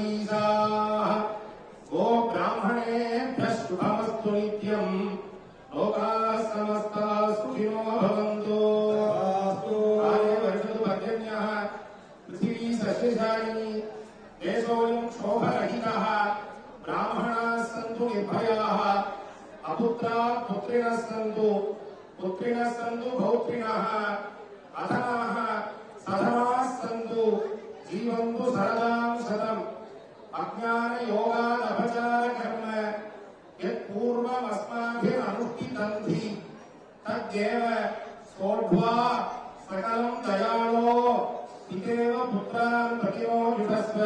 ईशाः। गो ब्राह्मणेभ्यः शुभमस्तु नित्यम्। लोकाः समस्ताः सुखिनो भवन्तु पर्जन्यः। पृथिवी सस्यशालिनी देशोऽयम् क्षोभरहितः। ब्राह्मणाः सन्तु निर्भयाः। अपुत्राः पुत्रिणः सन्तु। पुत्रिणः सन्तु भौत्रिणः अधनाः सधनाः सन्तु। जीवन्तु सरदाम् शतम्। अज्ञानयोगादपचारकर्म यत्पूर्वमस्माभिरनुष्ठितन्ति तद्देव सोढ्वा सकलम् दयालो पितेव पुत्रान् प्रतिनो जुषस्व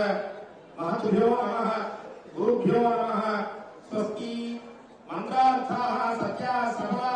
महतुभ्यो नमः, गुरुभ्यो नमः। स्वस्ति। मन्त्रार्थाः सत्याः सबलाः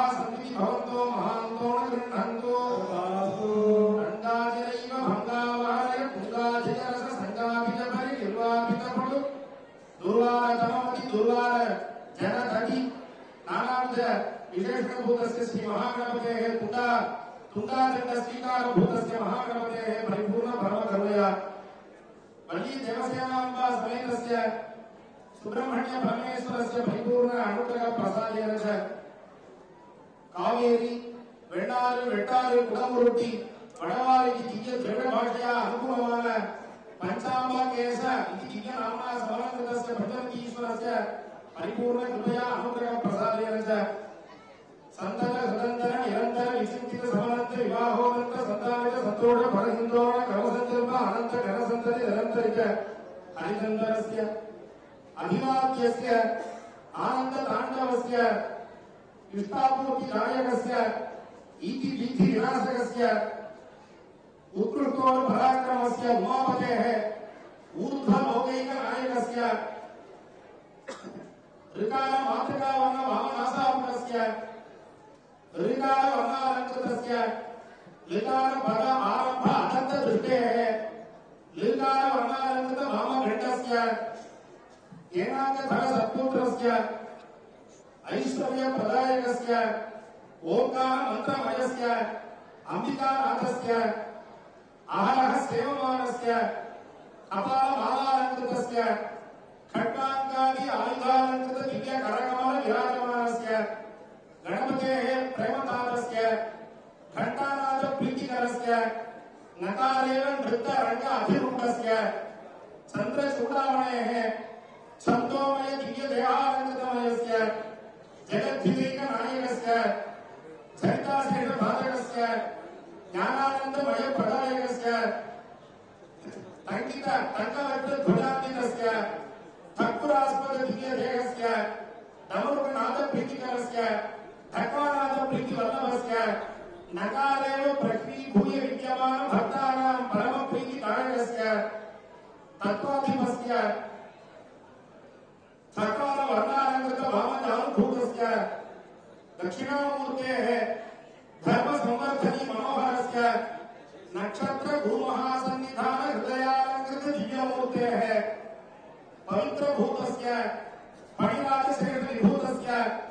महाक्रमतेः पुटा तुङ्गादण्डस्वीकारभूतस्य महाक्रमतेः परिपूर्णभरमकरुणया वल्लीदेवसेनाम्बासमेतस्य सुब्रह्मण्यपरमेश्वरस्य परिपूर्ण अनुग्रहप्रसादेन च। कावेरी வெண்ணாறு வெட்டாறு குடமுருட்டி வடவாரிக்கு திங்க திரவிட பாஷையா அனுகூலமான பஞ்சாம்பா கேச இது திங்க நாமா சமணகிருதஸ்ய பஞ்சரீஸ்வரஸ்ய பரிபூர்ண கிருபையா அனுகிரக பிரசாதேன ಭಾಷೆಯ ಅನುಕೂಲವಾದ ಪಂಚಾಂಬ ಕೇಶ ಇತಿ ದಿವ್ಯ ನಾಮ ಸಮಲಂಕೃತಸ್ಯ ಭಗವತೀಶ್ವರಸ್ಯ ಪರಿಪೂರ್ಣ ಕೃಪೆಯ ಅನುಗ್ರಹ ಪ್ರಸಾದೇನ ಚ ಸಂತತ ಸುತಂತರ ನಿರಂತರ ವಿಚಿಂತಿತ ಸಮನಂತ ವಿವಾಹೋನಂತ ಸಂತಾನಿತ ಸಂತೋಷ ಫಲಹಿಂದೋಣ ಕರ್ಮಸಂಕಲ್ಪ ಅನಂತ ಘನಸಂತತಿ ನಿರಂತರಿತ ಹರಿಚಂದರಸ್ಯ ಅಭಿವಾದ್ಯಸ್ಯ ಆನಂದ ತಾಂಡವಸ್ಯ इष्टापूर्तिदायकस्य इति विधि विनाशकस्य उत्कृष्टोपराक्रमस्य उमापतेः ऊर्ध्वलोकैकनायकस्य ऋकारमातृकावर्णवामनासापुरस्य ऋकारवर्णालङ्कृतस्य ऋकारपद आरंभ अनन्तदृष्टेः ऋकारवर्णालङ्कृतवामघण्टस्य येनाकधरसत्पुत्रस्य ऐश्वर्य प्रदायकस्य ओंकार मंत्रमयस्य अंबिकानाथस्य अहरः सेवमानस्य कपालमालालङ्कृतस्य खड्गाङ्गादि आयुधालङ्कृत दिव्य करकमल विराजमानस्य गणपतेः प्रेमतापस्य घण्टानाथ प्रीतिकरस्य नकारेण नृत्यरङ्ग अभिरूढस्य चन्द्रचूडामणेः छन्दोमय दिव्यदेहालङ्कृतमयस्य जगद्धिदैकनायकस्य चरिताशेषभाजकस्य ज्ञानानन्दमयप्रदायकस्य तङ्कित तङ्कवज्रध्वजान्वितस्य ठक्कुरास्पद दिव्यदेहस्य नमोगनाथप्रीतिकरस्य धक्वानाथप्रीतिवल्लभस्य नकारेव प्रक्रीभूय विद्यमान भक्तानां परमप्रीतिकारकस्य तत्त्वाधिपस्य सकाल वर्णालङ्कृत वामजानुभूतस्य दक्षिणामूर्तेः धर्मसंवर्धनी मनोहरस्य नक्षत्र गुरुमहासन्निधान हृदयालङ्कृत दिव्यमूर्तेः पवित्रभूतस्य फणिराजश्रेष्ठ विभूतस्य बहुगुणवधृत दिव्यकलेवरस्य भावभाषविमोचकस्य मायातीत महासेनजनकस्य यति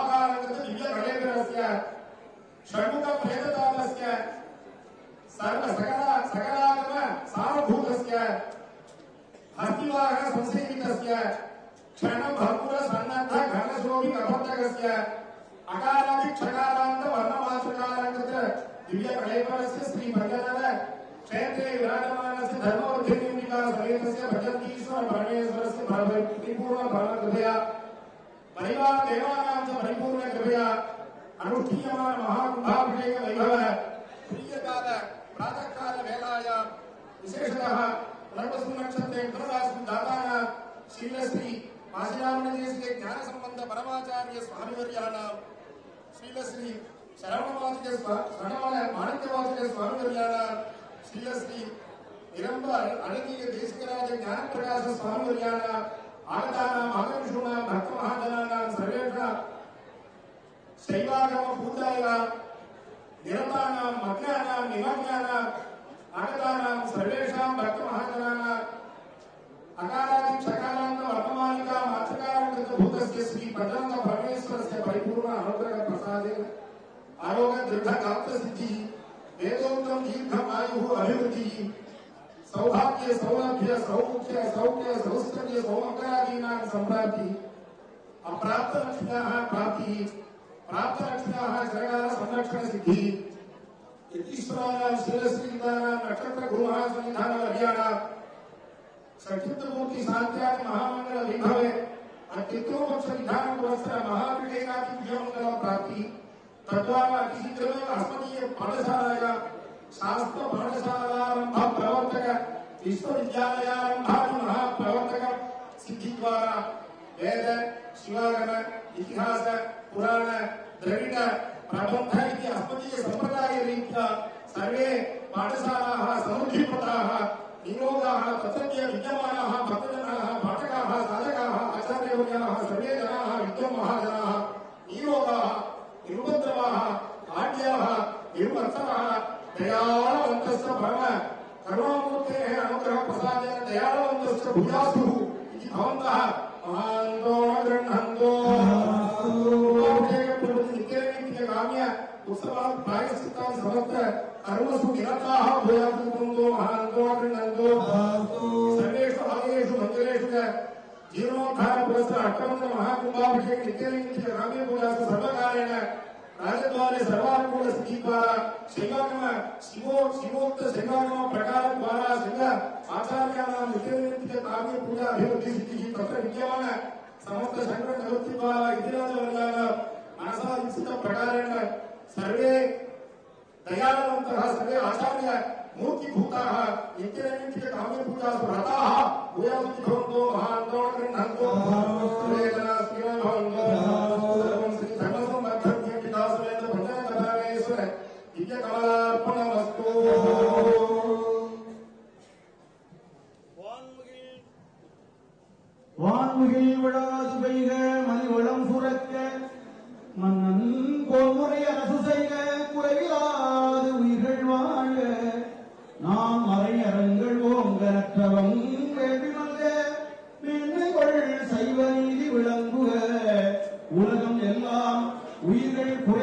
षण्मुख प्रेतदातस्य सर्व सकला सकलागम सारभूतस्य हस्तिवाहन संसेवितस्य क्षण भर्पुर सन्नद्ध घनशोभि कपटकस्य अकारादि क्षकारान्त वर्णमातृकालङ्कृत दिव्य कलेबरस्य क्षेत्रे विराजमानस्य धर्मवर्धिनीमिका समेतस्य भजन्तीश्वर परमेश्वरस्य परिपूर्ण फलकृपया அனுஷ்டியமான மகா கும்பாபிஷேக வைபவ பிரியகால பிராதகால வேளாயாம் விசேஷதः ధర్మస్సు నక్షత్రే ధనురాశి దాతాన శ్రీలశ్రీ మాసిరామణజేశ్రీ జ్ఞాన సంబంధ పరమాచార్య స్వామివర్యాణం శ్రీలశ్రీ శరవణవాచక శరవణ మాణిక్యవాచక స్వామివర్యాణం శ్రీలశ్రీ నిరంబ అణనీయ దేశికరాజ జ్ఞానప్రకాశ స్వామివర్యాణం ఆగతానాం ఆగమిషూణాం భక్త మహాజనానాం సర్వేషాం शैवागम पूजायां निरतानां मग्नानां निमग्नानाम् आगतानां सर्वेषां भक्तमहाजनानां अकारादि क्षकारान्त वर्तमानिका मात्रकारणकृतभूतस्य श्री पदान्त परमेश्वरस्य परिपूर्ण अनुग्रह प्रसादेन आरोग्य दृढ प्राप्त सिद्धिः वेदोक्तं दीर्घम् आयुः अभिवृद्धिः सौभाग्य सौलभ्य सौमुख्य सौख्य सौस्तर्य सौमकरादीनां सम्प्राप्तिः अप्राप्त लक्ष्म्याः प्राप्तिः प्राप्त लक्ष्म्याः शरणाः संरक्षण यतीश्वराणां शिरस्त्रीतानां नक्षत्र गुरुः सन्निधान हरियाणा सचित्रमूर्ति शांत्यादि महामंगल विभवे अत्युत्तमपक्ष विधान पुरस्कार महापीठेनापि विजयमंगल प्राप्ति तद्वारा अतिशीघ्रमेव अस्मदीय पाठशालाया शास्त्र पाठशालारंभ प्रवर्तक विश्वविद्यालयारंभादि महाप्रवर्तक सिद्धि द्वारा वेद शिवागम इतिहास पुराण द्रविड प्रबंध इति अस्मदीय संप्रदाय रीत्या सर्वे पाठशालाः समुद्धीकृताः नियोगाः तत्रत्य विद्यमानाः भक्तजनाः पाठकाः साधकाः आचार्यवर्याः सर्वे जनाः विद्वन्महाजनाः नियोगाः निरुपद्रवाः आढ्याः निरुमत्सराः दयाळवन्तश्च परम करुणामूर्तेः अनुग्रह प्रसादेन दयाळवन्तश्च भूयासुः इति भवन्तः प्रायश्चित्तान् समस्त कर्मसु निरताः भूयासु कुन्दो महान्तो गृह्णन्तो सर्वेषु आलयेषु मन्दिरेषु च जीर्णोद्धार पुरस्कार अष्टमन्त्र महाकुम्भाभिषेक नित्यलिङ्गित काम्य पूजासु सर्वकारेण राजद्वारे सर्वानुकूल स्थिति द्वारा शैवागम शिवो शिवोक्त शैवागम प्रकार द्वारा सिंह आचार्याणां नित्यलिङ्गित काम्य पूजा अभिवृद्धि स्थितिः तत्र विद्यमान। समस्त शंकर निवृत्ति द्वारा इतिराजवर्याणां मनसा इच्छित प्रकारेण सर्वे दयालवंत सर्वे आचार्य मूर्तिभूताः इत्यनेन काम्य पूजा सुरताः भूयासु दिखन्तो महान्तोण गृह्णन्तो महामस्तुलेखनास्तिनभवन्तो குறைவிலாது உயிர்கள் வாழ நாம் மறையரங்கள் ஓங்கற்றவன் சைவ நீதி விளங்குக. உலகம் எல்லாம் உயிர்கள் குறை